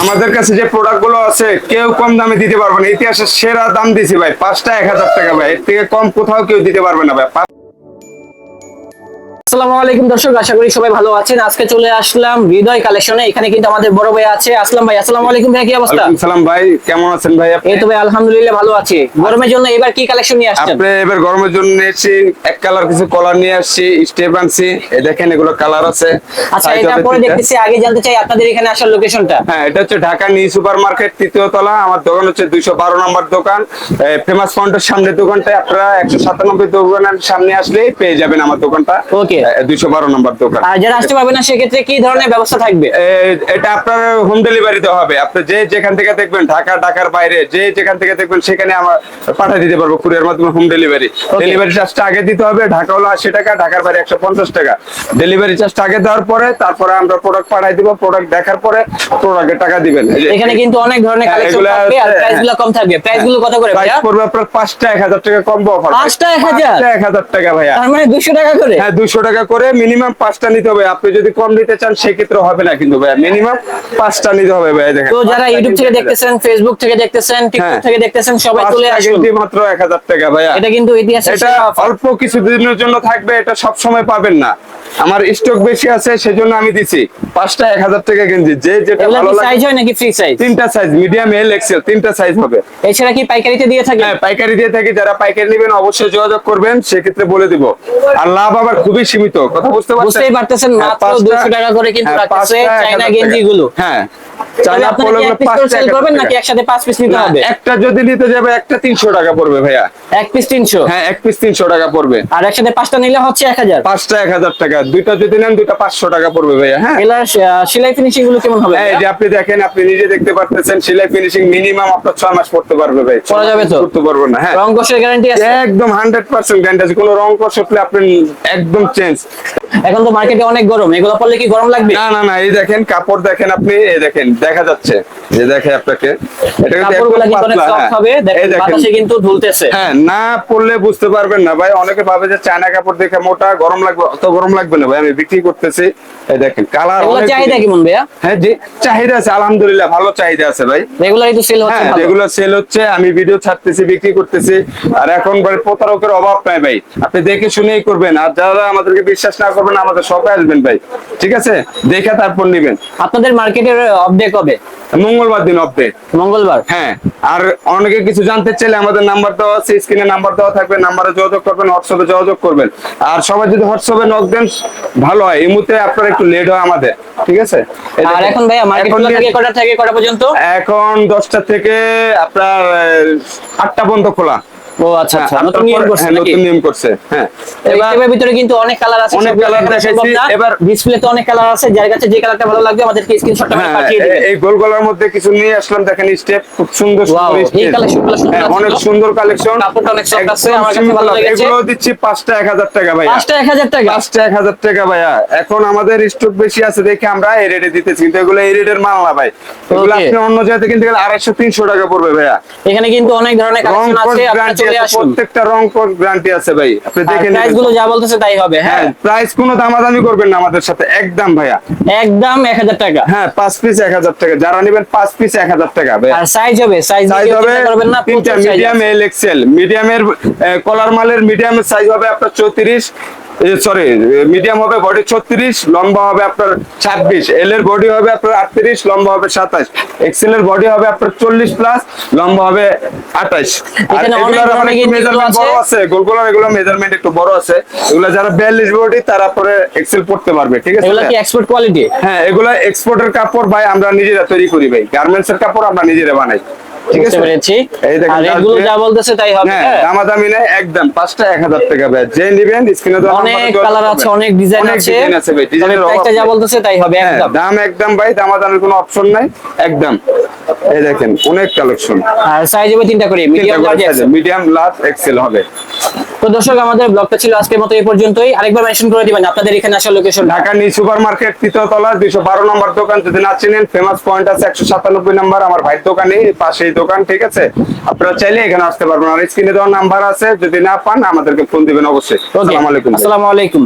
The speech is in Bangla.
আমাদের কাছে যে প্রোডাক্টগুলো আছে, কেউ কম দামে দিতে পারবে না। ইতিহাসের সেরা দাম দিছি ভাই, পাঁচটা এক হাজার টাকা ভাই। এর থেকে কম কোথাও কেউ দিতে পারবে না ভাই। আসসালামু আলাইকুম দর্শক আশা করি সবাই ভালো আছেন। আজকে চলে আসলাম হৃদয় কালেকশনে। এখানে কিন্তু আমাদের বড় ভাই আছে। আসলাম ভাই আসসালামু আলাইকুম ভাই কি অবস্থা? ওয়ালাইকুম সালাম ভাই কেমন আছেন ভাই আপনি? এই তো ভাই আলহামদুলিল্লাহ ভালো আছি। গরমের জন্য এবার কি কালেকশন নিয়ে আসছেন? আপনি এবার গরমের জন্য নিয়েছি এক কালার কিছু কলার নিয়ে আসছি স্টেপ আনছি এই দেখেন এগুলো কালার আছে। আচ্ছা এটা পরে দেখতেছি আগে জানতে চাই আপনাদের এখানে আসার লোকেশনটা হ্যাঁ এটা হচ্ছে ঢাকা নিউ সুপার মার্কেট তৃতীয় তলা। আমার দোকান হচ্ছে দুইশো বারো নম্বর দোকান। ফেমাস পয়েন্টের সামনে দোকানটায় আপনারা একশো সাতানব্বই দোকানের সামনে আসলে পেয়ে যাবেন আমার দোকানটা। Okay. দুইশো বারো নম্বর দোকান। আর যারা আসতে পারবে না সেক্ষেত্রে কি ধরনের ব্যবস্থা থাকবে? এটা আপনার হোম ডেলিভারিতে হবে। আপনি যে যেখান থেকে দেখবেন ঢাকা ঢাকার বাইরে যে যেখান থেকে দেখবেন সেখানে আমার পাঠিয়ে দিতে পারব কুরিয়ার মাধ্যমে হোম ডেলিভারি ডেলিভারি চার্জটা আগে দিতে হবে ঢাকা হলো আশি টাকা ঢাকার বাইরে একশো পঞ্চাশ টাকা। ডেলিভারি চার্জটা আগে দেওয়ার পরে তারপরে আমরা প্রোডাক্ট পাঠাই দিব প্রোডাক্ট দেখার পরে প্রোডাক্টের টাকা দিবেন। এখানে কিন্তু অনেক ধরনের হ্যাঁ, কালেকশন থাকবে আর আছে, কম থাকবে। প্রাইস কত করে ভাইয়া? পড়বে আপনার পাঁচটা এক হাজার টাকা কম অফার এক হাজার? এক হাজার টাকা ভাইয়া। তার মানে দুশো টাকা করে? হ্যাঁ দুশো টাকা করে মিনিমাম পাঁচটা নিতে হবে। আপনি যদি কম নিতে চান সেক্ষেত্রে হবে না কিন্তু ভাইয়া। মিনিমাম পাঁচটা নিতে হবে ভাইয়া দেখেন। তো যারা ইউটিউব থেকে দেখতেছেন ফেসবুক থেকে দেখতেছেন টিকটক। থেকে দেখতেছেন সবাই চলে আসুন। মাত্র এক হাজার টাকা ভাইয়া। এটা কিন্তু ইতিহাসে এটা অল্প কিছুদিনের জন্য থাকবে এটা সব সময় পাবেন না। আমার স্টক বেশি আছে সেজন্য আমি দিছি। পাঁচটা এক হাজার টাকা গেঞ্জি যে যেটা ভালো সাইজ হয় নাকি ফ্রি সাইজ তিনটা সাইজ মিডিয়াম এল এক্সেল তিনটা সাইজ হবে। এছাড়া কি পাইকারিতে দিয়ে থাকি হ্যাঁ পাইকারি দিয়ে থাকি। যারা পাইকারি নেবেন অবশ্যই যোগাযোগ করবেন সেক্ষেত্রে বলে দিব। আর লাভ আবার খুবই সীমিত কথা বুঝতে পারছেন? বুঝতেই পারতেছেন হ্যাঁ, মাত্র পাঁচটা- দুশো টাকা করে কিন্তু রাখছে চাইনা গেঞ্জি গুলো হ্যাঁ। চায়না সেল করবেন নাকি একসাথে পাঁচ পিস নিতে হবে? একটা যদি নিতে যাবে একটা তিনশো টাকা পড়বে ভাইয়া। এক পিস তিনশো? হ্যাঁ এক পিস তিনশো টাকা পড়বে। আর একসাথে পাঁচটা নিলে হচ্ছে পাঁচটা টাকা। দুইটা যদি নেন দুইটা টাকা পড়বে ভাইয়া হ্যাঁ। সেলাই ফিনিশিংগুলো কেমন হবে এই যে আপনি দেখেন আপনি নিজে দেখতে পারতেছেন সেলাই ফিনিশিং মিনিমাম আপনার ছয় মাস পড়তে পারবে ভাই। যাবে তো? করতে পারব না হ্যাঁ। রং কোষের গ্যারান্টি আছে? একদম হান্ড্রেড পার্সেন্ট গ্যারান্টি আছে। কোনো রং কষ আপনি একদম চেঞ্জ এখন তো মার্কেটে অনেক গরম, এগুলো পরলে কি গরম লাগবে? না না না, এই দেখেন, কাপড় দেখেন আপনি, এই দেখেন, দেখা যাচ্ছে। যে দেখে আপনাকে এটা কিন্তু হ্যাঁ। হবে। হ্যাঁ না পড়লে বুঝতে পারবেন না ভাই। অনেকে ভাবে যে চায়না কাপড় দেখে মোটা গরম লাগবে অত গরম লাগবে না ভাই। আমি বিক্রি করতেছি। এই দেখেন কালার চাহিদা কেমন ভাইয়া? হ্যাঁ জি চাহিদা আছে আলহামদুলিল্লাহ ভালো চাহিদা আছে ভাই। রেগুলারই তো সেল হচ্ছে হ্যাঁ ভালো। সেল হচ্ছে আমি ভিডিও ছাড়তেছি বিক্রি করতেছি। আর এখন ভাই প্রতারকের অভাব নাই ভাই। আপনি দেখে শুনেই করবেন। আর যারা আমাদেরকে বিশ্বাস না করবেন আমাদের শপে আসবেন ভাই। ঠিক আছে? দেখে তারপর নিবেন। আপনাদের মার্কেটের অপডেট কবে? মঙ্গলবার দিন অফ মঙ্গলবার? হ্যাঁ আর অনেকে কিছু জানতে চাইলে আমাদের নাম্বার দেওয়া আছে স্ক্রিনে নাম্বার দেওয়া থাকবে নাম্বারে যোগাযোগ করবেন হোয়াটসঅ্যাপে যোগাযোগ করবেন। আর সবাই যদি হোয়াটসঅ্যাপে নক দেন ভালো হয়। এই মুহূর্তে আপনার একটু লেট হয় আমাদের ঠিক আছে? আর এখন ভাই মার্কেট এখন থেকে কটা থেকে কটা পর্যন্ত? এখন দশটা থেকে আপনার আহ, আটটা পর্যন্ত খোলা। ও আচ্ছা। আচ্ছা হ্যাঁ, নতুন নিয়ম করছে হ্যাঁ, নতুন নিয়ম করছে হ্যাঁ। এবার এবার ভিতরে কিন্তু অনেক কালার আছে অনেক colour দেখাইছি, এবার- ডিসপ্লেতে অনেক কালার আছে যার কাছে যে কালারটা ভালো লাগবে আমাদেরকে স্ক্রিনশটটা হ্যাঁ, পাঠিয়ে দিবেন। এই- এই গোল গলার মধ্যে কিছু নিয়ে আসলাম দেখেন স্টেপ খুব সুন্দর সুন্দর এই step। সুন্দর অনেক সুন্দর কালেকশন কাপড়টা অনেক soft আছে, আমার কাছে ভালো লেগেছে। এগুলো দিচ্ছি পাঁচটা এক হাজার টাকা ভাইয়া। পাঁচটা এক হাজার টাকা? ভাইয়া। এখন আমাদের স্টক বেশি আছে দেখে আমরা এই রেটে দিতেছি কিন্তু এগুলো এই রেটের মাল না ভাই। এগুলো আপনি অন্য জায়গাতে কিনতে গেলে আড়াইশো তিনশো টাকা পড়বে ভাইয়া। এখানে কিন্তু অনেক ধরনের কালেকশন আছে চলে আসুন। প্রত্যেকটা রং কোড গ্যারান্টি আছে ভাই। আপনি দেখে প্রাইসগুলো যা বলতেছে তাই হবে হ্যাঁ। হ্যাঁ প্রাইস কোনো দামাদামি করবেন না আমাদের সাথে একদম ভাইয়া। একদম এক হাজার টাকা। হ্যাঁ পাঁচ পিস এক হাজার টাকা। যারা নেবেন পাঁচ পিস এক হাজার টাকা ভাই আর সাইজ হবে সাইজ সাইজ হবে করবেন না তিনটা মিডিয়াম। এল এক্সেল মিডিয়ামের কলার মালের মিডিয়ামের সাইজ হবে আপনার চৌত্রিশ। সরি মিডিয়াম হবে বডি ছত্রিশ লম্বা হবে আপনার ছাব্বিশ। এল এর বডি হবে আপনার আটত্রিশ লম্বা হবে সাতাশ। এক্সেল এর বডি হবে আপনার চল্লিশ প্লাস লম্বা হবে আঠাশ। আর এখানে অনেক এগুলোর আবার ধরনের একটু কিন্তু মেজারমেন্ট বড় আছে। গোলগোলার এগুলো মেজারমেন্ট একটু বড় আছে। এগুলো যারা বিয়াল্লিশ বডি তারা পরে এক্সেল পড়তে পারবে ঠিক আছে? এগুলো কি এক্সপোর্ট কোয়ালিটি হ্যাঁ এগুলা এক্সপোর্টের কাপড় ভাই আমরা নিজেরা তৈরি করি ভাই। গার্মেন্টস এর কাপড় আমরা নিজেরা বানাই। বুঝতে পেরেছি। আর রেটগুলো যা বলতেছে তাই হবে হ্যাঁ হ্যাঁ? দামাদামি নেই একদম পাঁচটা এক হাজার টাকা ভাই যে নিবেন স্ক্রিনে অনেক কালার আছে অনেক ডিজাইন আছে ডিজাইন আছে ভাই ডিজাইনের প্রাইসটা যা বলতেছে তাই হবে হ্যাঁ একদম। দাম একদম ভাই দামাদামির কোনো অপশন নাই একদম। এই দেখেন অনেক কালেকশন আর সাইজ হবে তিনটা করে medium large medium large XL হবে। তো দর্শক আমাদের ব্লগটা ছিল আজকের মতো এই পর্যন্তই। আরেকবার মেনশন করে দিবেন আপনাদের এখানে আসার location Dhaka New Super Market তৃতীয়তলা দুইশো বারো নম্বর দোকান। যদি না চিনেন ফেমাস পয়েন্ট আছে একশো সাতানব্বই নাম্বার আমার ভাইয়ের দোকানে পাশেই দোকান ঠিক আছে? আপনারা চাইলে এখানে আসতে পারবেন। আর স্ক্রিনে দেওয়ার নাম্বার আছে যদি না পান আমাদেরকে ফোন দিবেন অবশ্যই। আসসালামু আলাইকুম। আসসালামু আলাইকুম।